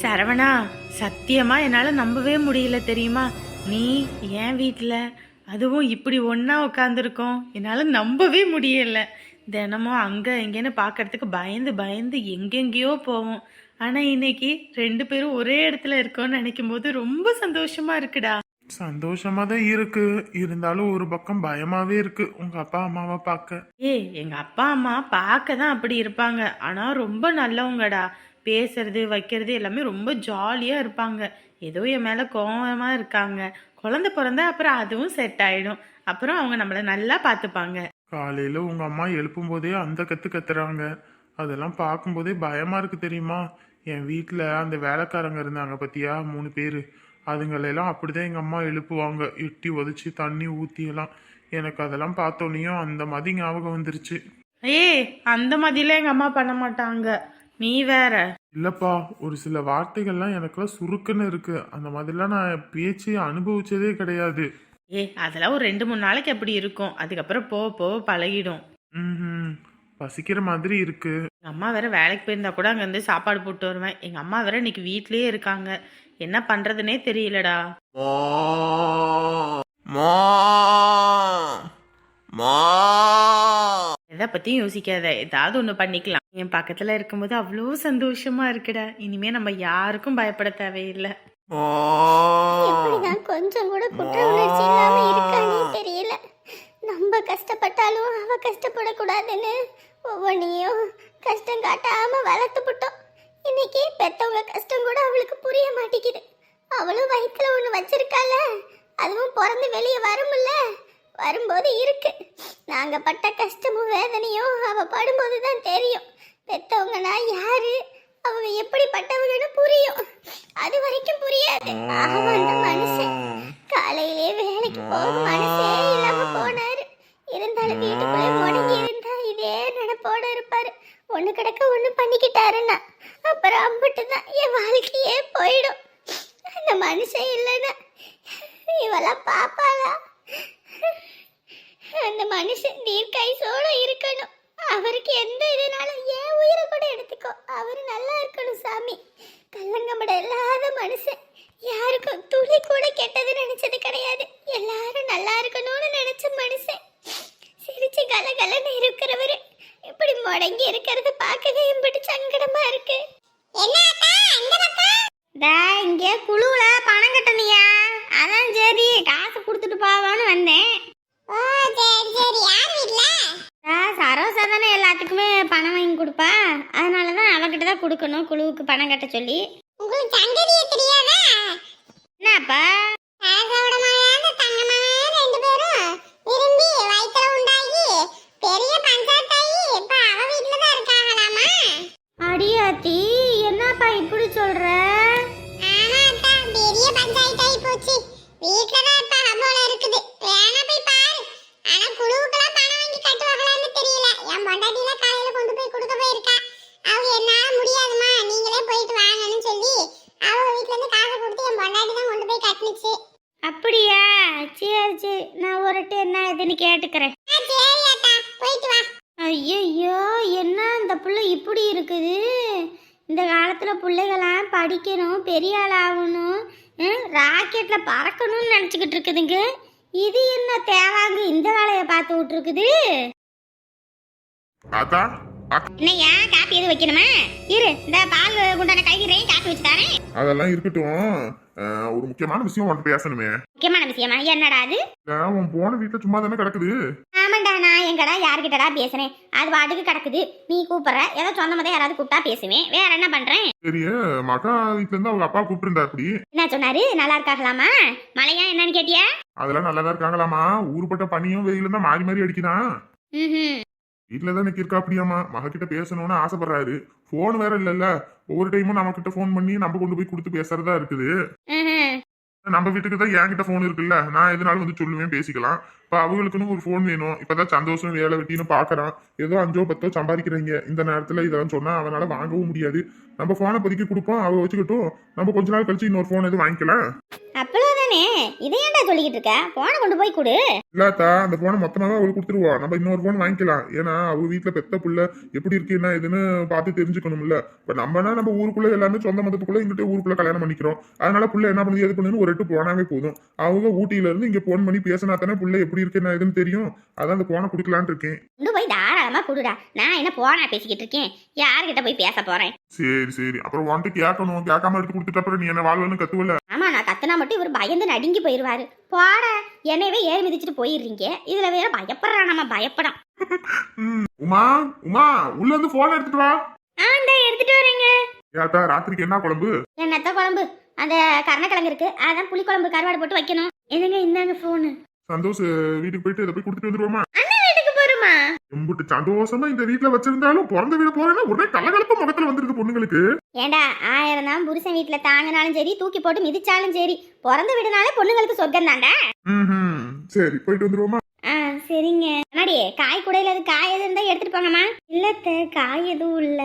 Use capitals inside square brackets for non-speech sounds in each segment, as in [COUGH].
சரவணா சத்தியமா என்னால நம்பவே முடியல தெரியுமா? நீ என் வீட்ல அதுவும் இப்படி ஒண்ணா உட்காந்துருக்கோம் என்னால நம்பவே முடியல. தினமும் அங்க இங்கன்னு பார்க்கறதுக்கு பயந்து பயந்து எங்கெங்கேயோ போவோம். ஆனா இன்னைக்கு ரெண்டு பேரும் ஒரே இடத்துல இருக்கோம்னு நினைக்கும் போது ரொம்ப சந்தோஷமா இருக்குடா. சந்தோஷமா தான் இருக்கு. இருந்தாலும் ஒரு பக்கம் பயமாவே இருக்கு. உங்க அப்பா அம்மாவை பார்க்க. ஏய் எங்க அப்பா அம்மா பார்க்க தான் அப்படி இருப்பாங்க. ஆனா ரொம்ப நல்லவங்கடா. பேசுறது வைக்கிறது எல்லாமே ரொம்ப ஜாலியா இருப்பாங்க. ஏதோ என் மேல கோவமா இருக்காங்க. குழந்தை பிறந்தா அப்புறம் அதுவும் செட் ஆயிடும். அப்புறம் அவங்க நம்மள நல்லா பார்த்துப்பாங்க. காலையில உங்க அம்மா எழுப்பும் போதே அந்த கத்து கத்துறாங்க. அதெல்லாம் பார்க்கும்போதே பயமா இருக்கு தெரியுமா? என் வீட்டில் அந்த வேலைக்காரங்க இருந்தாங்க பத்தியா? மூணு பேர். அதுங்களெல்லாம் அப்படிதான் எங்க அம்மா எழுப்புவாங்க. எட்டி உதச்சி தண்ணி ஊத்தி எல்லாம். எனக்கு அதெல்லாம் பார்த்தோன்னையும் அந்த மாதிரி ஞாபகம் வந்துருச்சு. ஏய் அந்த மாதிரிலாம் எங்க அம்மா பண்ண மாட்டாங்க. நீ வேற. இல்லப்பா ஒரு சில வார்த்தைகள்லாம் எனக்குலாம் சுருக்குன்னு இருக்கு. அந்த மாதிரிலாம் நான் பேச்சு அனுபவிச்சதே கிடையாது. ஏய் அதெல்லாம் ஒரு ரெண்டு மூணு நாளைக்கு அப்படி இருக்கும். அதுக்கப்புறம் போக போக பழகிடும். ம் பசிக்கிற மாதிரி இருக்கு. எங்கள் அம்மா வேற வேலைக்கு போயிருந்தா கூட அங்கே வந்து சாப்பாடு போட்டு வருவேன். எங்கள் அம்மா வேற இன்னைக்கு வீட்லயே இருக்காங்க. என்ன பண்ணுறதுனே தெரியலடா. மா. எதை பற்றியும் யோசிக்காத. ஏதாவது ஒன்று பண்ணிக்கலாம். என் பக்கத்தில் இருக்கும்போது அவ்வளோ சந்தோஷமா இருக்குடா. இனிமே நம்ம யாருக்கும் பயப்பட தேவையில்லை. எப்படிதான் கொஞ்சம் கூட குற்ற உணர்ச்சி இல்லாம இருக்கானே தெரியல. நம்ம கஷ்டப்பட்டாலும் அவ கஷ்டப்படக்கூடாதுன்னு ஒவ்வொன்றையும் கஷ்டம் காட்டாம வளர்த்து விட்டோம் இன்னைக்கு பெத்தவங்க கஷ்டம் கூட அவளுக்கு புரிய மாட்டேங்குது. அவளும் வயிற்றுல ஒன்று வச்சிருக்கால அதுவும் பிறந்து வெளியே வரும்ல வரும்போது இருக்கு. நாங்க பட்ட கஷ்டமும் வேதனையும் அவ படும்போது தான் தெரியும் பெத்தவங்கன்னா யாரு? அவங்க எப்படிப்பட்டவங்கன்னு புரியும். அது வரைக்கும் புரியாது. அவன் அந்த மனுஷன் காலையிலே வேலைக்கு போக மனசே இல்லாம போனாரு இருந்தாலும் வீட்டுக்குள்ளே முடங்கி இருந்தா இதே நினைப்போட இருப்பாரு ஒண்ணு கிடக்க ஒண்ணு பண்ணிக்கிட்டாருன்னா அப்புறம் அம்பிட்டு தான் என் வாழ்க்கையே போயிடும் அந்த மனுஷன் இல்லைன்னா இவெல்லாம் பாப்பாளா அந்த மனுஷன் தீர்க்காயுசோட இருக்கணும் அவருக்கு எந்த இதனாலும் ஏன் உயிரை கூட எடுத்துக்கோ அவர் நல்லா இருக்கணும் சாமி கல்லங்கமட இல்லாத மனுஷன் யாருக்கும் துளி கூட கெட்டது நினைச்சது கிடையாது எல்லாரும் நல்லா இருக்கணும்னு நினைச்ச மனுஷன் சிரிச்சு கலகலன்னு இருக்கிறவரு இப்படி முடங்கி இருக்கிறத பார்க்கவே இப்படி சங்கடமா இருக்கு. டா இங்க குழுவுல பணம் கட்டணியா அதான் சரி காசு கொடுத்துட்டு போவான்னு வந்தேன். ஓ சரி சரி. யார் வீட்ல? சரோசா தானே எல்லாத்துக்குமே பணம் வாங்கி கொடுப்பா. அதனால தான் அவகிட்ட தான் கொடுக்கணும் குழுவுக்கு பணம் கட்ட சொல்லி. உங்களுக்கு சங்கதியே தெரியாதா? என்னப்பா? ராசாவோட மகன் தங்க மகன் ரெண்டு பேரும் விரும்பி வயித்துல உண்டாகி பெரிய பஞ்சாயத்தாயி இப்ப அவ வீட்ல தான் அடியாத்தி என்னப்பா இப்படி சொல்ற? ஆமா பெரிய பஞ்சாயத்தாயி போச்சு. வீட்ல தான் இருப்பாங்க போல இருக்குது. வேணா போய் பாரு. ஆனா குழுவுக்கெல்லாம் பணம் வாங்கி கட்டுவாங்களான்னு தெரியல. என் பொண்டாட்டி தான் காலையில கொண்டு போய் கொடுக்க போயிருக்கா. அவ என்னால முடியாதுமா நீங்களே போயிட்டு வாங்கன்னு சொல்லி அவ வீட்ல இருந்து காசை கொடுத்து என் பொண்டாட்டி தான் கொண்டு போய் கட்டுனுச்சு. அப்படியா? சரி சரி. நான் ஒருட்டு என்ன இதுன்னு கேட்டுக்கிறேன் ஆ, சரி அத்தா போயிட்டு வா ஐயையோ என்ன இந்த புள்ள இப்படி இருக்குது இந்த காலத்தில் பிள்ளைகளாம் படிக்கணும் பெரிய ஆள் ஆகணும் ராக்கெட்டில் பறக்கணும்னு நினச்சிக்கிட்டு இருக்குதுங்க. இது என்ன தேவாங்க? இந்த வேலையை பார்த்து விட்ருக்குது தாத்தா என்னையா காப்பி எதுவும் வைக்கணுமா? இரு இந்த பால் குண்டான கைகிறேன் காப்பி வச்சு அதெல்லாம் இருக்கட்டும். ஒரு முக்கியமான விஷயம் உன்கிட்ட பேசணுமே. முக்கியமான விஷயமா? என்னடா அது? உன் போன வீட்டுல சும்மா தானே கிடக்குது? ஆமாண்டா நான் எங்கடா யாருக்கிட்டடா பேசுறேன்? அது பாட்டுக்கு கிடக்குது. நீ கூப்பிடுற. ஏதோ சொந்தமதை யாராவது கூப்பிட்டா பேசுவேன். வேற என்ன பண்றேன்? சரி மகா வீட்டுல இருந்து அவங்க அப்பா கூப்பிட்டு அப்படி என்ன சொன்னாரு? நல்லா இருக்காகலாமா மழையா என்னன்னு கேட்டியா? அதெல்லாம் நல்லா தான் இருக்காங்களாமா ஊருப்பட்ட பனியும் வெயிலும் தான் மாறி மாறி அடிக்குதான் வீட்டுல தான் இருக்கா அப்படியாமா மக கிட்ட பேசணும்னு ஆசைப்படுறாரு. போன் வேற இல்லல்ல. ஒவ்வொரு டைமும் நம்ம கிட்ட ஃபோன் பண்ணி நம்ம கொண்டு போய் கொடுத்து பேசுறதா இருக்குது. நம்ம வீட்டுக்கு தான் என்கிட்ட ஃபோன் இருக்குல்ல. நான் எதுனாலும் வந்து சொல்லுவேன் பேசிக்கலாம். இப்போ அவங்களுக்குன்னு ஒரு ஃபோன் வேணும். இப்போதான் சந்தோஷம் வேலை வெட்டின்னு பார்க்குறான் ஏதோ அஞ்சோ பத்தோ சம்பாதிக்கிறீங்க. இந்த நேரத்தில் இதெல்லாம் சொன்னால் அவனால வாங்கவும் முடியாது. நம்ம ஃபோனை பதுக்கி கொடுப்போம் அவள் வச்சுக்கிட்டும் நம்ம கொஞ்ச நாள் கழிச்சு இன்னொரு ஃபோன் எதுவும் வாங்கிக்கலாம் இதை ஏன்டா சொல்லிக்கிட்டு இருக்க போனை கொண்டு போய் கொடு. இல்லாத்தா அந்த போனை மொத்தமாவே அவளுக்கு கொடுத்துருவா. நம்ம இன்னொரு போன் வாங்கிக்கலாம். ஏன்னா அவங்க வீட்டுல பெத்த புள்ள எப்படி இருக்கு என்ன ஏதுன்னு பார்த்து தெரிஞ்சுக்கணும்ல. இப்ப நம்மனா நம்ம ஊருக்குள்ள எல்லாமே சொந்த மதத்துக்குள்ள இங்கிட்டே ஊருக்குள்ள கல்யாணம் பண்ணிக்கிறோம். அதனால புள்ள என்ன பண்ணுது எது பண்ணுன்னு ஒரு எட்டு போனாவே போதும். அவங்க ஊட்டியில இருந்து இங்க போன் பண்ணி பேசினா தானே புள்ள எப்படி இருக்கு என்ன ஏதுன்னு தெரியும். அதான் அந்த போனை கொடுக்கலான்னு இருக்கேன். கொண்டு போய் தாராளமா கொடுடா. நான் என்ன போனா பேசிக்கிட்டு இருக்கேன்? யார்கிட்ட போய் பேச போறேன்? சரி சரி. அப்புறம் வந்துட்டு கேட்கணும். கேட்காம எடுத்து கொடுத்துட்டு அப்புறம் நீ என்ன வாழ்வன்னு கத்துவல? ஆமா நான் கத்துனா மட்டும் இவர் பயந்து நடுங்கி போயிருவாரு. போட என்னையவே ஏறி மிதிச்சிட்டு போயிடுறீங்க. இதுல வேற பயப்படுறான் நம்ம பயப்படாம். உமா உமா உள்ள இருந்து போன் எடுத்துட்டு வா. ஆ இந்த எடுத்துட்டு வரேங்க. ஏத்தா ராத்திரிக்கு என்ன குழம்பு? என்னத்த குழம்பு. அந்த கருணக்கிழங்கு இருக்கு. அதான் புளி குழம்பு கருவாடு போட்டு வைக்கணும். என்னங்க இந்தாங்க போனு சந்தோஷ் வீட்டுக்கு போயிட்டு இதை போய் கொடுத்துட்டு வந்துருவோமா? போறோமா எம்பிட்டு சந்தோஷமா இந்த வீட்டுல வச்சிருந்தாலும் பிறந்த வீடு போறேன்னா உடனே கலகலப்பு முகத்துல வந்துருது பொண்ணுங்களுக்கு. ஏண்டா ஆயிரம் தான் புருஷன் வீட்டுல தாங்கினாலும் சரி தூக்கி போட்டு மிதிச்சாலும் சரி பிறந்த வீடுனாலே பொண்ணுங்களுக்கு சொர்க்கம் தாண்டா. சரி போயிட்டு வந்துருவோமா? ஆ சரிங்க. அண்ணாடி காய் கூடையில அது காய் எதுவும் இருந்தா எடுத்துட்டு போங்கம்மா. இல்லத்த காய் எதுவும் இல்ல.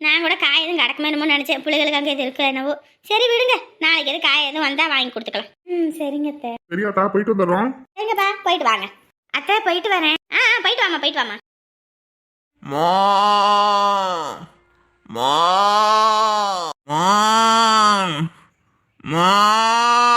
நான் கூட காய் எதுவும் கிடக்குமேனுமோ நினைச்சேன். பிள்ளைகளுக்கு அங்கே இருக்கு என்னவோ. சரி விடுங்க. நாளைக்கு எது காய் எதுவும் வந்தா வாங்கி கொடுத்துக்கலாம். ம் சரிங்க அத்தை. சரியாத்தா போயிட்டு வந்துடுறோம். சரிங்கப்பா போயிட்டு வாங்க. அத்தை போயிட்டு வரேன். போயிட்டு வாமா போயிட்டு வாமா Mom!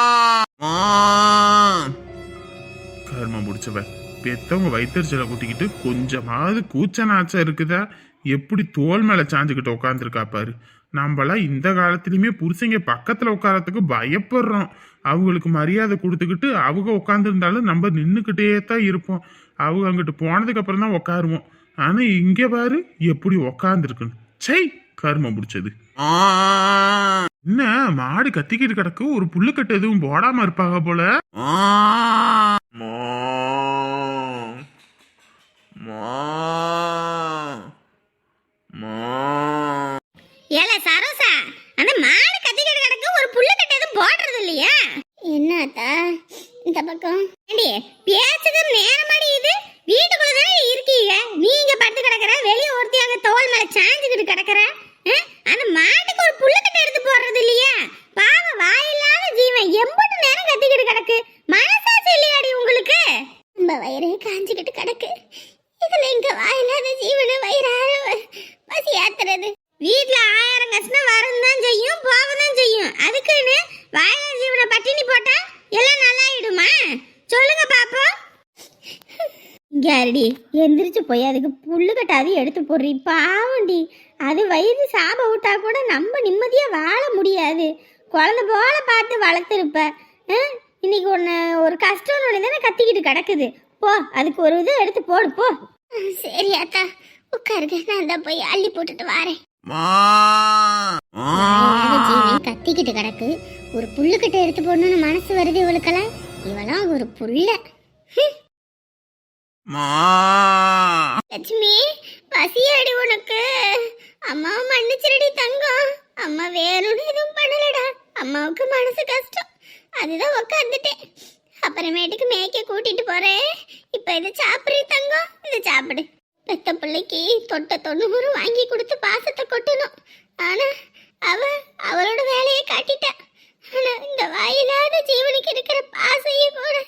கர்மம் முடிச்சவ பெத்தவங்க வயிற்றுச்சலை கூட்டிக்கிட்டு கொஞ்சமாவது கூச்ச நாச்சம் இருக்குதா? எப்படி தோல் மேல சாஞ்சுக்கிட்டு உட்காந்துருக்கா பாரு. நம்மளாம் இந்த காலத்துலயுமே புருஷங்க பக்கத்துல உட்காரத்துக்கு பயப்படுறோம். அவங்களுக்கு மரியாதை கொடுத்துக்கிட்டு அவங்க உட்காந்துருந்தாலும் நம்ம நின்றுக்கிட்டே தான் இருப்போம். அவங்க அங்கிட்டு போனதுக்கு அப்புறம் தான் உட்காருவோம் ஆனா இங்க பாரு எப்படி உக்காந்துருக்குன்னு. சை கர்மம் பிடிச்சது! என்ன மாடு கத்திக்கிட்டு கிடக்கு ஒரு புல்லுக்கட்டு எதுவும் போடாம இருப்பாங்க போல Mom! Mom! Mom! Mom! ஏல சரோசா அந்த மாடு கத்திக்கிட்டு கிடக்கு ஒரு புல்லு கட்ட எதுவும் போடுறது இல்லையா என்னத்தா இந்த பக்கம் ஏண்டி பேசுறது நேரமாடி இது வீட்டுக்குள்ள தானே இருக்கீங்க நீங்க படுத்து கிடக்குற வெளிய ஒருத்தி அங்க தோல் மேல சாஞ்சுக்கிட்டு கிடக்குற ஆ? அந்த மாட்டுக்கு ஒரு புல்லுக்கட்டை எடுத்து போடுறது இல்லையா பாவம் வாயில்லாத ஜீவன் எம்பட்டு நேரம் கத்திக்கிட்டு கிடக்கு மனசாட்சி இல்லையாடி உங்களுக்கு நம்ம வயிறே காஞ்சிக்கிட்டு கிடக்கு இதுல எங்க வாயில்லாத ஜீவன வயிறார பசி ஆத்துறது வீட்ல ஆயிரம் கஷ்டம் வரும் தான் செய்யும் போகவும் தான் செய்யும் அதுக்குன்னு வாயிலா ஜீவனை பட்டினி போட்டா எல்லாம் நல்லாயிடுமா சொல்லுங்க பாப்போம் யாரடி எந்திரிச்சு போய் அதுக்கு புல்லு கட்டாது எடுத்து போடுறி. பாவண்டி அது வயிறு சாப விட்டா கூட நம்ம நிம்மதியா வாழ முடியாது. குழந்தை போல பார்த்து வளர்த்துருப்ப? இன்னைக்கு ஒன்று ஒரு கஷ்டம் ஒன்று தானே கத்திக்கிட்டு கிடக்குது. போ அதுக்கு ஒரு இது எடுத்து போடு போ. சரி அத்தா உட்காருங்க. நான் தான் போய் அள்ளி போட்டுட்டு வரேன். கத்திக்கிட்டு கிடக்கு. ஒரு புல்லுக்கிட்ட எடுத்து போடணும்னு மனசு வருது இவளுக்கெல்லாம். இவளாம் ஒரு புல்ல Mom! லட்சுமி பசியாடி உனக்கு. அம்மாவை மன்னிச்சிருடி தங்கம். அம்மா வேணும்னு எதுவும் பண்ணலடா. அம்மாவுக்கு மனசு கஷ்டம். அதுதான் உக்காந்துட்டேன். அப்புறமேட்டுக்கு மேய்க்க கூட்டிட்டு போறேன். இப்ப இதை சாப்பிடு தங்கம்? இதை சாப்பிடு. பெத்த பிள்ளைக்கு தொட்ட தொண்ணூறு வாங்கி கொடுத்து பாசத்தை கொட்டணும். ஆனா அவ அவளோட வேலையை காட்டிட்டா. ஆனா இந்த வாயில்லாத ஜீவனுக்கு இருக்கிற பாசையும் கூட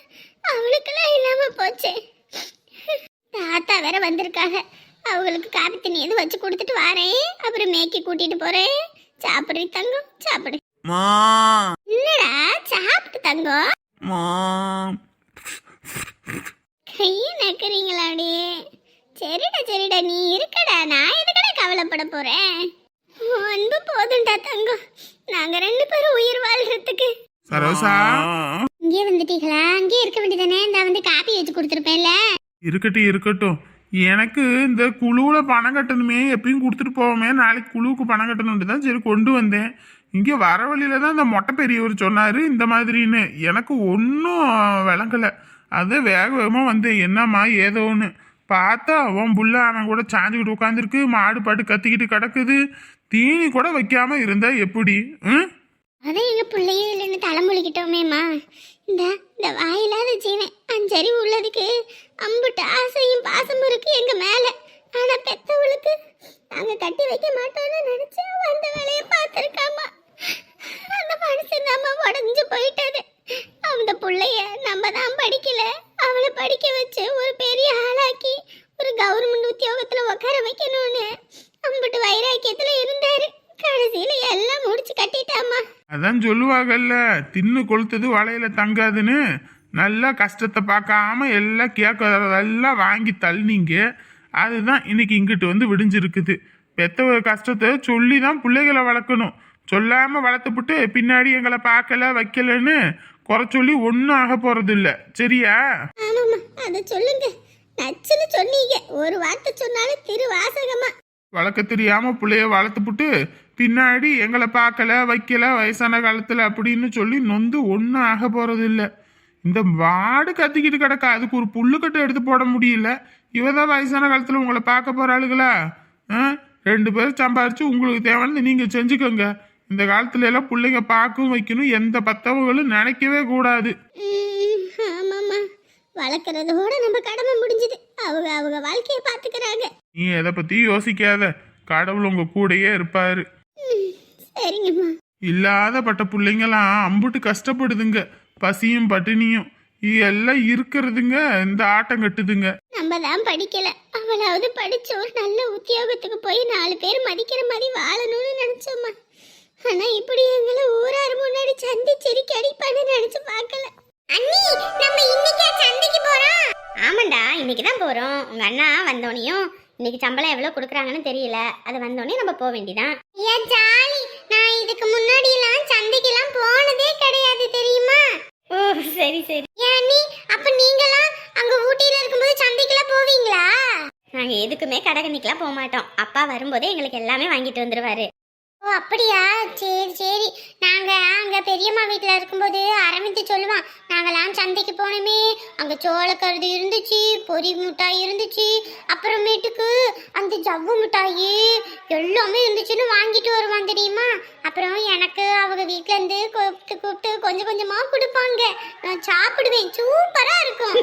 அவளுக்கெல்லாம் இல்லாம போச்சே. தாத்தா வேற வந்திருக்காங்க. அவங்களுக்கு காப்பி தண்ணி எதுவும் வச்சு கொடுத்துட்டு வரேன். அப்புறம் மேய்க்க கூட்டிட்டு போறேன். சாப்பிடு தங்கம் சாப்பிடு! என்னடா சாப்பிட்டு தங்கம்! கையை நக்கிறீங்களாடி சரிடா சரிடா நீ இருக்கடா. நான் எதுக்கடா கவலைப்பட போறேன்? அன்பு போதும்டா தங்கம். நாங்க ரெண்டு பேரும் உயிர் வாழ்றதுக்கு. சரோசா. இங்கே வந்துட்டீங்களா? அங்கே இருக்க வேண்டியதானே? நான் வந்து காப்பி வச்சு கொடுத்துருப்பேன்ல. இருக்கட்டும் இருக்கட்டும். எனக்கு இந்த குழுவில் பணம் கட்டணுமே எப்பயும் கொடுத்துட்டு போவோமே நாளைக்கு குழுவுக்கு பணம் கட்டணும்னு தான் சரி கொண்டு வந்தேன். இங்கே வர வழியில தான் இந்த மொட்டை பெரியவர் சொன்னார் இந்த மாதிரின்னு. எனக்கு ஒன்றும் விளங்கல. அது வேக வேகமாக வந்தேன். என்னம்மா ஏதோ ஒன்று பார்த்தா அவன் புள்ள அவன் கூட சாஞ்சிக்கிட்டு உட்காந்துருக்கு மாடு பாட்டு கத்திக்கிட்டு கிடக்குது. தீனி கூட வைக்காமல் இருந்தால் எப்படி? ம்? அதான் எங்கள் பிள்ளையே இல்லைன்னு தலைமொழிக்கிட்டோமேம்மா இந்த இந்த வாயிலாத ஜீவன். அஞ்சறி உள்ளதுக்கு அம்புட்டு ஆசையும் பாசமும் இருக்கு எங்கள் மேலே. ஆனால் பெத்தவளுக்கு நாங்கள் கட்டி வைக்க மாட்டோம்னு நினச்சி அந்த வேலையை பார்த்துருக்காம்மா அந்த மனுஷன் தாம்மா உடஞ்சு போயிட்டது அந்த பிள்ளைய நம்ம தான் படிக்கல. அவளை படிக்க வச்சு ஒரு பெரிய ஆளாக்கி ஒரு கவர்மெண்ட் உத்தியோகத்தில் உட்கார வைக்கணும்னு அம்புட்டு வைராக்கியத்தில் இருந்தார். கடைசியில் எல்லாம் முடிச்சு கட்டிட்டாமா அதான் சொல்லுவாங்கல்ல தின்னு கொளுத்தது வலையில தங்காதுன்னு. நல்லா கஷ்டத்தை பார்க்காம எல்லாம் கேட்கறதெல்லாம் வாங்கி தள்ளினீங்க. அதுதான் இன்னைக்கு இங்கிட்டு வந்து விடிஞ்சிருக்குது. பெத்த கஷ்டத்தை சொல்லி தான் பிள்ளைகளை வளர்க்கணும். சொல்லாம வளர்த்துப்புட்டு பின்னாடி எங்களை பார்க்கல வைக்கலன்னு குறை சொல்லி ஒன்றும் ஆக போறது இல்ல சரியா அதை சொல்லுங்க. நச்சுன்னு சொன்னீங்க. ஒரு வார்த்தை சொன்னாலும் வளர்க்க தெரியாம பிள்ளைய வளர்த்துப்புட்டு பின்னாடி எங்களை பார்க்கல வைக்கல வயசான காலத்துல அப்படின்னு சொல்லி நொந்து ஒன்றும் ஆக போறது இல்ல. இந்த வாடு கத்திக்கிட்டு கிடக்க அதுக்கு ஒரு புல்லுக்கட்டை எடுத்து போட முடியல. இவதான் வயசான காலத்துல உங்களை பார்க்க போறாளுகளா ஆ? ரெண்டு பேரும் சம்பாரிச்சு உங்களுக்கு தேவையானது நீங்க செஞ்சுக்கோங்க. இந்த காலத்துல எல்லாம் பிள்ளைங்க பார்க்கவும் வைக்கணும் எந்த பத்தவங்களும் நினைக்கவே கூடாது. ஆமாம்மா. வளர்க்குறதோட நம்ம கடமை முடிஞ்சுது. அவங்க அவங்க வாழ்க்கையை பார்த்துக்கிறாங்க. நீ எதை பத்தி யோசிக்காத. கடவுள் உங்க கூடயே இருப்பாரு. சரிங்கம்மா. இல்லாத பட்ட பிள்ளைங்களாம் அம்புட்டு கஷ்டப்படுதுங்க. பசியும் பட்டினியும். எல்லாம் இருக்கிறதுங்க இந்த ஆட்டம் கட்டுதுங்க. நம்ம தான் படிக்கல. அவளாவது படிச்சு ஒரு நல்ல உத்தியோகத்துக்கு போய் நாலு பேர் மதிக்கிற மாதிரி வாழணும்னு நினைச்சோம்மா. ஆனா இப்படி எங்களை ஊரார் முன்னாடி சந்தி சிரிக்கி அடிப்பான்னு நினைச்சு பார்க்கல. அண்ணி நம்ம இன்னைக்கே சந்தைக்கு போறோம். ஆமாண்டா இன்னைக்கு தான் போகிறோம் உங்கள் அண்ணா வந்தோடனையும் இன்னைக்கு சம்பளம் எவ்வளோ கொடுக்குறாங்கன்னு தெரியல. அது வந்தோடனே நம்ம போக வேண்டியதான் இதுக்கு முன்னாடி எல்லாம் சந்தைக்கெல்லாம் போனதே கிடையாது தெரியுமா? ஓ சரி சரி. ஏன் அப்ப நீங்களாம் அங்க ஊட்டியில இருக்கும்போது சந்தைக்கெல்லாம் போவீங்களா? நாங்கள் எதுக்குமே கடைக்கண்ணிக்கெலாம் போக மாட்டோம். அப்பா வரும்போதே எங்களுக்கு எல்லாமே வாங்கிட்டு வந்துருவாரு. ஓ அப்படியா? சரி சரி. நாங்க அங்க பெரியம்மா வீட்ல இருக்கும்போது அரவிந்து சொல்லுவான் நாங்கெல்லாம் சந்தைக்கு போனோமே. அங்க சோளக்கருது இருந்துச்சு பொரி மிட்டாய் இருந்துச்சு அப்புறமேட்டுக்கு அந்த ஜவ்வு மிட்டாயி எல்லாமே இருந்துச்சுன்னு வாங்கிட்டு வருவான் தெரியுமா? அப்புறம் எனக்கு அவங்க வீட்ல இருந்து கூப்பிட்டு கூப்பிட்டு கொஞ்சம் கொஞ்சமா கொடுப்பாங்க. நான் சாப்பிடுவேன் சூப்பரா இருக்கும்.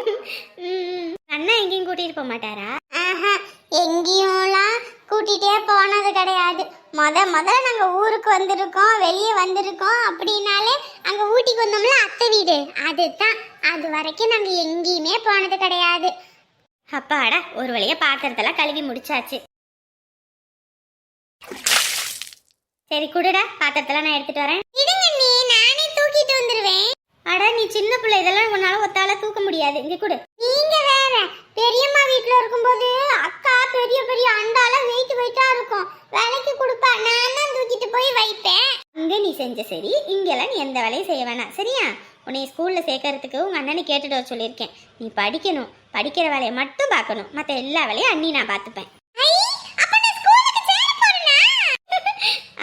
[LAUGHS] அண்ணா எங்கேயும் கூட்டிகிட்டு போக மாட்டாரா? ஆஹா எங்கேயும்லாம் கூட்டிகிட்டே போனது கிடையாது. மொத முதல்ல நாங்கள் ஊருக்கு வந்திருக்கோம் வெளியே வந்திருக்கோம் அப்படின்னாலே அங்கே ஊட்டிக்கு வந்தோம்ல அத்தை வீடு. அதுதான். அது வரைக்கும் நாங்கள் எங்கேயுமே போனது கிடையாது. அப்பாடா ஒரு வழியாக பாத்திரத்தெல்லாம் கழுவி முடிச்சாச்சு. சரி குடுடா. பாத்திரத்தெல்லாம் நான் எடுத்துட்டு வரேன். இருங்க நீ நானே தூக்கிட்டு வந்துடுவேன் அடா நீ சின்ன பிள்ளை இதெல்லாம் உன்னால ஒத்தால தூக்க முடியாது. இங்க கொடு. நீங்க வேற பெரியம்மா வீட்ல இருக்கும்போது அக்கா பெரிய பெரிய அண்டால வெயிட் வெயிட்டா இருக்கும். வேலைக்கு கொடுப்பா. நான் தான் தூக்கிட்டு போய் வைப்பேன். இங்க நீ செஞ்ச சரி இங்கெல்லாம் நீ எந்த வேலையும் செய்ய வேணாம். சரியா? உன்னை ஸ்கூல்ல சேர்க்கறதுக்கு உங்க அண்ணனை கேட்டுட்டு வர சொல்லியிருக்கேன். நீ படிக்கணும். படிக்கிற வேலையை மட்டும் பார்க்கணும். மற்ற எல்லா வேலையும் அண்ணி நான் பார்த்துப்பேன். [LAUGHS]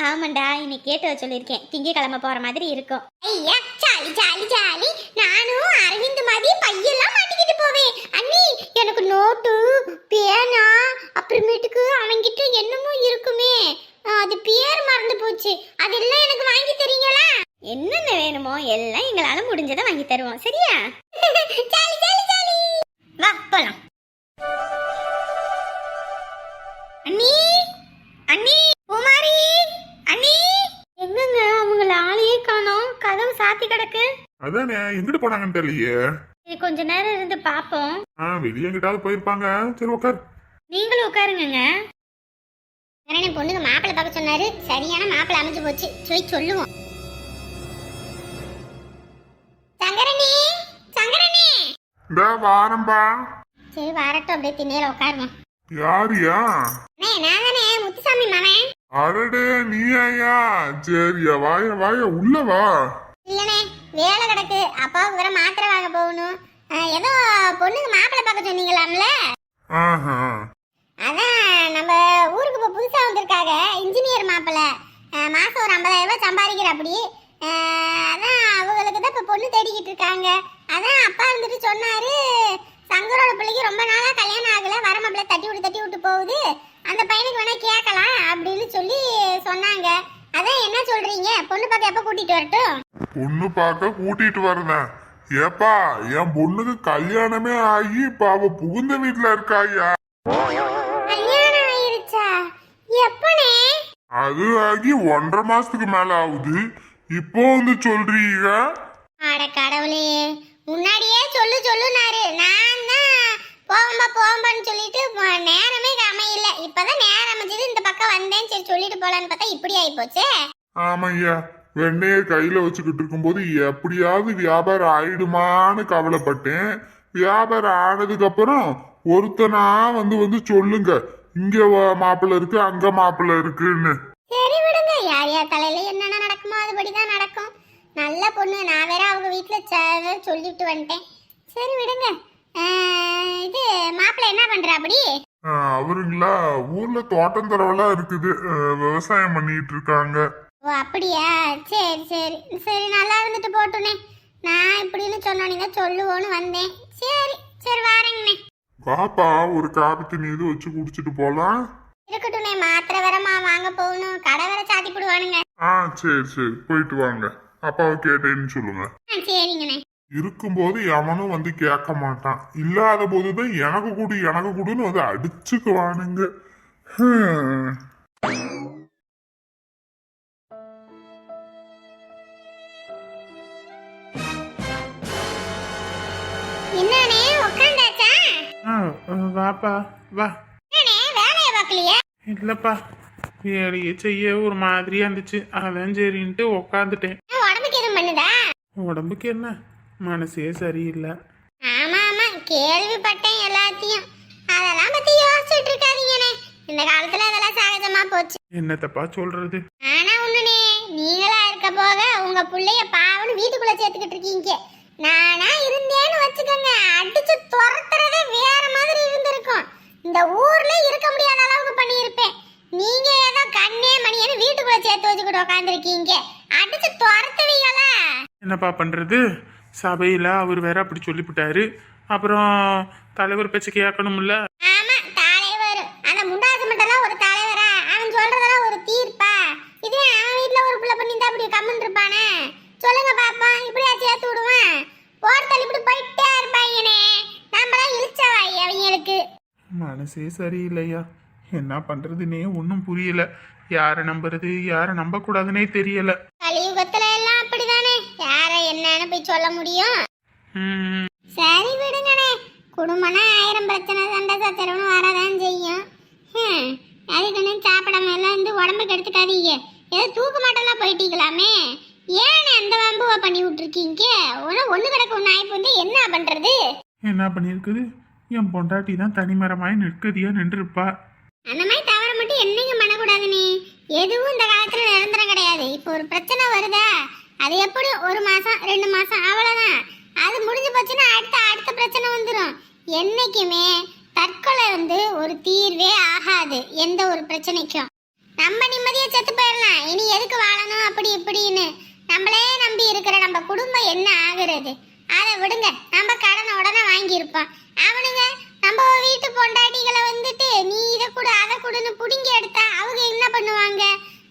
ஆமாண்டா இன்னைக்கு கேட்டு வர சொல்லியிருக்கேன். திங்கக்கிழமை போற மாதிரி இருக்கும். ஐயா ஜாலி ஜாலி ஜாலி. நானும் அரவிந்த் மாதிரி பையெல்லாம் மாட்டிக்கிட்டு போவேன். அண்ணி எனக்கு நோட்டு பேனா அப்புறமேட்டுக்கு அவன்கிட்ட என்னமோ இருக்குமே. அது பேர் மறந்து போச்சு. அதெல்லாம் எனக்கு வாங்கி தரீங்களா? என்னென்ன வேணுமோ எல்லாம் எங்களால முடிஞ்சதை வாங்கி தருவோம். சரியா? [LAUGHS] Jolly jolly jolly. வா போலாம். அண்ணி அண்ணி குமாரி அண்ணி. எங்கங்க? காணோம் கதவு சாத்தி கிடக்கு? அதானே எங்கிட்டு போனாங்கன்னு தெரியலையே. சரி கொஞ்ச நேரம் இருந்து பாப்போம். ஆ வெளியே எங்கிட்டாவது போயிருப்பாங்க. சரி உட்கார் நீங்களும் உட்காருங்கங்க சரணை பொண்ணுக்கு மாப்பிள்ளை பார்க்க சொன்னாரு. சரியான மாப்பிள்ளை அமைஞ்சு போச்சு. போய் சொல்லுவோம். சங்கரணி சங்கரணி இந்த வாரம்பா. சரி வரட்டும் அப்படியே திண்ணையில உட்காருவோம் யாரியா? அண்ணே நான் தானே முத்துசாமி மாமன் அடடே நீ ஐயா சரியா வாய வாய உள்ள வா. இல்லனே வேலை கிடக்கு. அப்பாவுக்கு வேற மாத்திரை வாங்க போகணும். ஏதோ பொண்ணுக்கு மாப்பிள்ளை பார்க்க சொன்னீங்களாம்ல? ஆஹா. அதான் நம்ம ஊருக்கு இப்போ புதுசா வந்திருக்காங்க இன்ஜினியர் மாப்பிள்ளை. மாசம் ஒரு ஐம்பதாயிரம் ரூபாய் சம்பாதிக்கிற அப்படி. அதான் அவங்களுக்கு தான் இப்போ பொண்ணு தேடிக்கிட்டு இருக்காங்க. அதான் அப்பா இருந்துட்டு சொன்னாரு சங்கரோட பிள்ளைக்கு ரொம்ப நாளா கல்யாணம் ஆகல வர மாப்பிள்ளை தட்டி விட்டு தட்டி விட்டு போகுது. அந்த பையனுக்கு வேணா கேட்கலாம் அப்படின்னு சொல்லி சொன்னாங்க. அதான் என்ன சொல்றீங்க? பொண்ணு பார்க்க எப்போ கூட்டிட்டு வரட்டும்? பொண்ணு பார்க்க கூட்டிட்டு வரேன் ஏப்பா என் பொண்ணுக்கு கல்யாணமே ஆகி இப்ப அவ புகுந்த வீட்டுல இருக்கா ஐயா கல்யாணம் ஆயிருச்சா? எப்பனே? அது ஆகி ஒன்றரை மாசத்துக்கு மேல ஆகுது. இப்போ வந்து சொல்றீங்க? அட கடவுளே முன்னாடியே சொல்லு சொல்லுனாரு. நான் சரி சொல்லிட்டு போலான்னு பார்த்தா இப்படி ஆயிப்போச்சே. ஆமா ஐயா வெண்ணெய கையில வச்சுக்கிட்டு இருக்கும்போது எப்படியாவது வியாபாரம் ஆயிடுமான்னு கவலைப்பட்டேன். வியாபாரம் ஆனதுக்கு அப்புறம் ஒருத்தனா வந்து வந்து சொல்லுங்க. இங்க மாப்பிள்ளை இருக்கு அங்க மாப்பிள்ளை இருக்குன்னு. சரி விடுங்க யார் யார் தலையில என்னென்ன நடக்குமோ அதுபடிதான் நடக்கும். நல்ல பொண்ணு நான் வேற அவங்க வீட்டில் சொல்லிட்டு வந்துட்டேன். சரி விடுங்க. இது மாப்பிள்ளை என்ன பண்ற அப்படி அவருங்களா ஊர்ல தோட்டம் தரவெல்லாம் இருக்குது. விவசாயம் பண்ணிட்டு இருக்காங்க. ஓ அப்படியா? சரி சரி. சரி நல்லா இருந்துட்டு போட்டுனே. நான் இப்படின்னு சொன்னோன்னே சொல்லுவோன்னு வந்தேன். சரி சரி வாரேங்கண்ணே. பாப்பா ஒரு காபி தண்ணி இது வச்சு குடிச்சிட்டு போலாம். இருக்கட்டும்ண்ணே மாத்திரை வேறமா வாங்க போகணும். கடை வேற சாத்தி போடுவானுங்க. ஆ சரி சரி. போயிட்டு வாங்க. அப்பாவை கேட்டேன்னு சொல்லுங்க. ஆ சரிங்கண்ணே. இருக்கும்போது எவனும் வந்து கேட்க மாட்டான். இல்லாத போதுதான் எனக்கு கொடு எனக்கு கொடுன்னு வந்து அடிச்சுக்குவானுங்க. வாப்பா வா. இல்லப்பா வேலையை செய்ய ஒரு மாதிரியா இருந்துச்சு. அதான் சரின்ட்டு உக்காந்துட்டேன். உடம்புக்கு என்ன? மனசே சரியில்லை. ஆமா ஆமா. கேள்விப்பட்டேன் எல்லாத்தையும். அதெல்லாம் பத்தி யோசிச்சுட்டு இருக்காதீங்கண்ணே. இந்த காலத்துல அதெல்லாம் சகஜமா போச்சு. என்னத்தப்பா சொல்றது? ஆனா ஒண்ணுனே நீங்களா இருக்க போக உங்க புள்ளைய பாவன்னு வீட்டுக்குள்ள சேர்த்துக்கிட்டு இருக்கீங்க. நானா இருந்தேன்னு வச்சுக்கோங்க. அடிச்சு துரத்துறதே வேற மாதிரி இருந்திருக்கும். இந்த ஊர்ல இருக்க முடியாத அளவுக்கு பண்ணியிருப்பேன். நீங்க ஏதோ கண்ணே மணியன்னு வீட்டுக்குள்ள சேர்த்து வச்சுக்கிட்டு உட்காந்துருக்கீங்க அடிச்சு துரத்துவீங்களா? என்னப்பா பண்றது? சபையில அவர் வேற அப்படி சொல்லிவிட்டாரு. அப்புறம் தலைவர் பேச்சு கேட்கணும்ல? சொல்லுங்க பாப்பா இப்படியா சேர்த்து விடுவான்? போர்த்தல் இப்படி போயிட்டே இருப்பாங்கனே நம்மளாம் இழிச்சவாய் அவங்களுக்கு. மனசே சரியில்லையா? என்ன பண்றதுன்னே ஒன்றும் புரியல. யாரை நம்புறது யாரை நம்பக்கூடாதுன்னே தெரியல. கலியுகத்துல சொல்ல முடியும்? சரி விடுங்கண்ணே. குடும்பம்னா ஆயிரம் பிரச்சனை சண்டை சச்சரவுன்னு வரதான் செய்யும். அதுக்குன்னு சாப்பிடாம எல்லாம் வந்து உடம்புக்கு எடுத்துக்காதீங்க ஏதோ தூக்க மாட்டெல்லாம் போயிட்டீங்களாமே? ஏன் அந்த வம்புவா பண்ணி விட்டுருக்கீங்க? ஒன்று ஒன்று கிடக்க ஒன்று ஆயிப்பு வந்து என்ன பண்ணுறது என்ன பண்ணியிருக்குது? என் பொண்டாட்டி தான் தனிமரமாய் நிற்கதியா நின்றுருப்பா. அந்த மாதிரி தவற மட்டும் என்னைக்கு பண்ணக்கூடாதுண்ணே. எதுவும் இந்த காலத்துல நிரந்தரம் கிடையாது. இப்போ ஒரு பிரச்சனை வருதா? அது எப்படி ஒரு மாதம் ரெண்டு மாதம் அவ்வளோதான் அது முடிஞ்சு போச்சுன்னா அடுத்த அடுத்த பிரச்சனை வந்துடும் என்றைக்குமே தற்கொலை வந்து ஒரு தீர்வே ஆகாது எந்த ஒரு பிரச்சனைக்கும். நம்ம நிம்மதியாக செத்து போயிடலாம். இனி எதுக்கு வாழணும்? அப்படி இப்படின்னு. நம்மளே நம்பி இருக்கிற நம்ம குடும்பம் என்ன ஆகுறது? அதை விடுங்க. நம்ம கடனை உடனே வாங்கியிருப்போம். அவனுங்க நம்ம வீட்டு பொண்டாட்டிகளை வந்துட்டு நீ இதை கொடு அதை கொடுன்னு புடுங்கி எடுத்தா அவங்க என்ன பண்ணுவாங்க?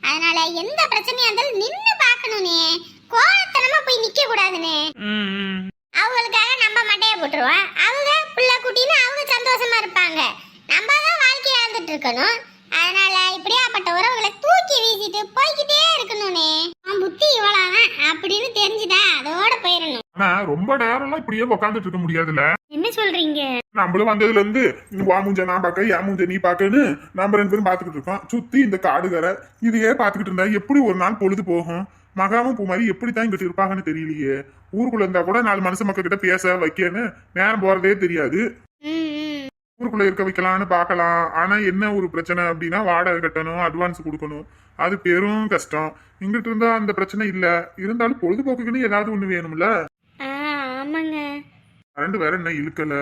அதனால எந்த பிரச்சனையாக இருந்தாலும் நின்று பார்க்கணுன்னே கோலத்தனமா போய் நிக்க கூடாதுனே. அவங்களுக்காக நம்ம மட்டைய போட்டுருவோம். அவங்க புள்ள குட்டின்னு அவங்க சந்தோஷமா இருப்பாங்க. நம்ம தான் வாழ்க்கையை வாழ்ந்துட்டு இருக்கணும். அதனால இப்படியாப்பட்ட உறவுகளை தூக்கி வீசிட்டு போய்கிட்டே இருக்கணும்னே. உன் புத்தி இவ்வளவுதான் அப்படின்னு தெரிஞ்சுதா அதோட போயிடணும். ஆனா ரொம்ப நேரம்லாம் இப்படியே உக்காந்துட்டு இருக்க முடியாதுல்ல? என்ன சொல்றீங்க? நம்மளும் வந்ததுல இருந்து வா மூஞ்ச நான் பார்க்க என் மூஞ்ச நீ பார்க்கன்னு நம்ம ரெண்டு பேரும் பார்த்துக்கிட்டு இருக்கோம். சுத்தி இந்த காடுகரை இதையே பார்த்துக்கிட்டு இருந்தா எப்படி ஒரு நாள் பொழுது போகும்? மகாவும் பூ மாதிரி எப்படி தான் இங்கிட்டு இருப்பாங்கன்னு தெரியலையே. ஊருக்குள்ள இருந்தா கூட நாலு மனுஷ மக்கள் கிட்ட பேச வைக்கன்னு நேரம் போறதே தெரியாது. ஊருக்குள்ள இருக்க வைக்கலாம்னு பார்க்கலாம். ஆனா என்ன ஒரு பிரச்சனை அப்படின்னா வாடகை கட்டணும் அட்வான்ஸ் கொடுக்கணும். அது பெரும் கஷ்டம். இங்கிட்டு இருந்தா அந்த பிரச்சனை இல்ல. இருந்தாலும் பொழுதுபோக்குக்குன்னு ஏதாவது ஒண்ணு வேணும்ல? கரண்ட் வேற என்ன இழுக்கல.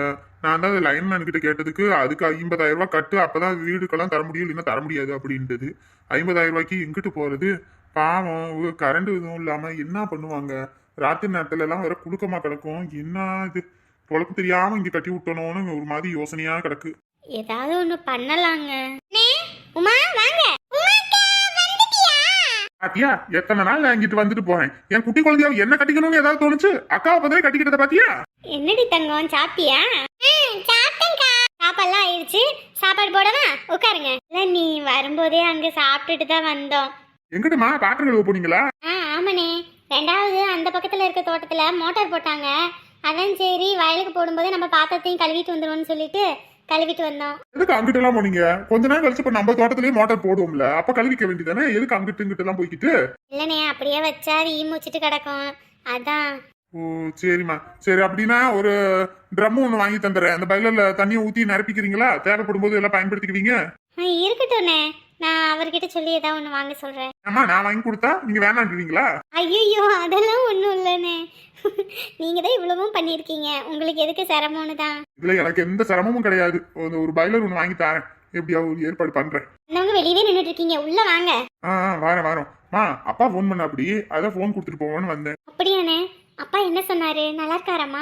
நான் தான் லைன்மேன் கிட்ட கேட்டதுக்கு அதுக்கு ஐம்பதாயிரம் ரூபாய் கட்டு அப்பதான் வீடுக்கெல்லாம் தர முடியும் இல்லைன்னா தர முடியாது அப்படின்றது. ஐம்பதாயிரம் ரூபாய்க்கு எங்கிட்டு போறது பாவம் கரண்ட் எதுவும் இல்லாம என்ன பண்ணுவாங்க? ராத்திரி நேரத்துல எல்லாம் வேற குளுக்கமா கிடக்கும். என்ன இது? பொழப்பு தெரியாம இங்க கட்டி விட்டணும்னு ஒரு மாதிரி யோசனையா கிடக்கு. ஏதாவது ஒன்று பண்ணலாங்க. உமா வாங்க. பாத்தியா? எத்தனை நாள் நான் இங்கிட்டு வந்துட்டு போறேன். என் குட்டி குழந்தையாவை என்ன கட்டிக்கணும்னு ஏதாவது தோணுச்சு? அக்காவை பதவே கட்டிக்கிட்டத பாத்தியா? என்னடி தங்கம் சாப்பிட்டியா? சாப்பாடுலாம் ஆயிடுச்சு. சாப்பாடு போடவா? உட்காருங்க. இல்லை நீ வரும்போதே அங்கே சாப்பிட்டுட்டு தான் வந்தோம். எங்கிட்டமா பாத்திரம் கழுவ போனீங்களா? ஆ ஆமாண்ணே. ரெண்டாவது அந்த பக்கத்தில் இருக்க தோட்டத்தில் மோட்டார் போட்டாங்க. அதான் சரி வயலுக்கு போடும்போது நம்ம பாத்திரத்தையும் கழுவிட்டு வந்துடுவோம்னு சொல்லிட்டு கழுவிட்டு வந்தோம். எதுக்கு அங்கிட்டு எல்லாம் போனீங்க? கொஞ்ச நேரம் கழிச்சு இப்ப நம்ம தோட்டத்திலேயே மோட்டார் போடுவோம்ல. அப்ப கழுவிக்க வேண்டியதானே? எதுக்கு அங்கிட்டு இங்கிட்டு எல்லாம் போய்க்கிட்டு? இல்லைண்ணே அப்படியே வச்சா ஈ மூச்சிட்டு கிடக்கும். அதான். ஓ சரிம்மா. சரி அப்படின்னா ஒரு ட்ரம் ஒன்று வாங்கி தந்துடுறேன். அந்த பைலர்ல தண்ணியை ஊத்தி நிரப்பிக்கிறீங்களா? தேவைப்படும் போது எல்லாம் பயன்படுத்திக்குவீங்க? ஆ, இருக்கட்டும்ண்ணே. நான் அவர்கிட்ட சொல்லி ஏதாவது ஒன்று வாங்க சொல்கிறேன் ஆமா நான் வாங்கி கொடுத்தா நீங்க வேணான்றீங்களா ஐயோ அதெல்லாம் ஒன்றும் இல்லைண்ணே. நீங்கள் தான் இவ்வளவும் பண்ணியிருக்கீங்க. உங்களுக்கு எதுக்கு சிரமம்னு தான் இதுல எனக்கு எந்த சிரமமும் கிடையாது. ஒரு- ஒரு பைலர் ஒன்று வாங்கி தரேன். எப்படியா ஒரு ஏற்பாடு பண்றேன். அந்தவங்க வெளியவே நின்றுட்டு இருக்கீங்க. உள்ளே வாங்க. ஆ ஆ, வாரேன் வாரோம் மா அப்பா ஃபோன் பண்ண அப்படி அதான் ஃபோன் கொடுத்துட்டு போவோன்னு வந்தேன். அப்படியாண்ணே. அப்பா என்ன சொன்னாரு? நல்லா இருக்காராம்மா?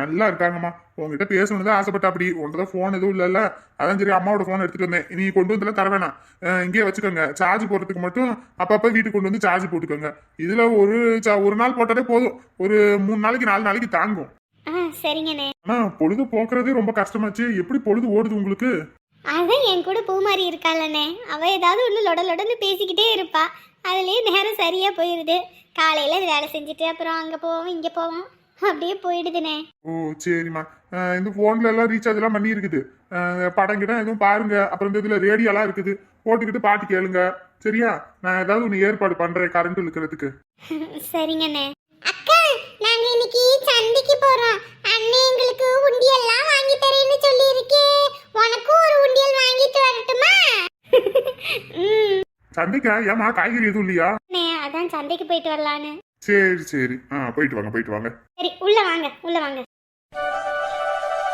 நல்லா இருக்காங்கம்மா. உங்ககிட்ட பேசணும்னு தான் ஆசைப்பட்ட அப்படி உங்கள்கிட்ட ஃபோன் எதுவும் இல்லைல்ல. அதான் சரி அம்மாவோட ஃபோன் எடுத்துட்டு வந்தேன். நீ கொண்டு வந்துலாம் தர வேணாம். இங்கேயே வச்சுக்கோங்க. சார்ஜ் போடுறதுக்கு மட்டும் அப்பப்போ வீட்டுக்கு கொண்டு வந்து சார்ஜ் போட்டுக்கோங்க. இதுல ஒரு ஒரு நாள் போட்டாலே போதும். ஒரு மூணு நாளைக்கு நாலு நாளைக்கு தாங்கும். சரிங்கண்ணே. பொழுது போக்குறதே ரொம்ப கஷ்டமாச்சு. எப்படி பொழுது ஓடுது உங்களுக்கு? அதான் என் கூட பூமாரி இருக்காளண்ணே. அவ ஏதாவது ஒன்று லொட லொடன்னு பேசிக்கிட்டே இருப்பா. அதுலேயே நேரம் சரியா போயிடுது காலையில இது வேலை செஞ்சுட்டு அப்புறம் அங்கே போவோம் இங்கே போவோம். அப்படியே போயிடுதுண்ணே. ஓ சரிம்மா. இந்த ஃபோன்ல எல்லாம் ரீசார்ஜ் எல்லாம் பண்ணி இருக்குது படம் கிட்ட எதுவும் பாருங்க. அப்புறம் இந்த இதுல ரேடியோலாம் இருக்குது. போட்டுக்கிட்டு பாட்டு கேளுங்க. சரியா? நான் ஏதாவது ஒன்று ஏற்பாடு பண்றேன் கரண்ட் இழுக்கிறதுக்கு. [LAUGHS] சரிங்கண்ணே. அக்கா நாங்க இன்னைக்கு சந்தைக்கு போறோம். அண்ணன் எங்களுக்கு உண்டியெல்லாம் வாங்கி தரேன்னு சொல்லி இருக்கே உனக்கும் ஒரு உண்டியல் வாங்கிட்டு வரட்டுமா? [LAUGHS] சந்தைக்கா? ஏமா காய்கறி எதுவும் இல்லையா? அண்ணே, அதான் சந்தைக்கு போயிட்டு வரலான்னு. சரி சரி. ஆ போயிட்டு வாங்க போயிட்டு வாங்க. சரி உள்ள வாங்க உள்ள வாங்க.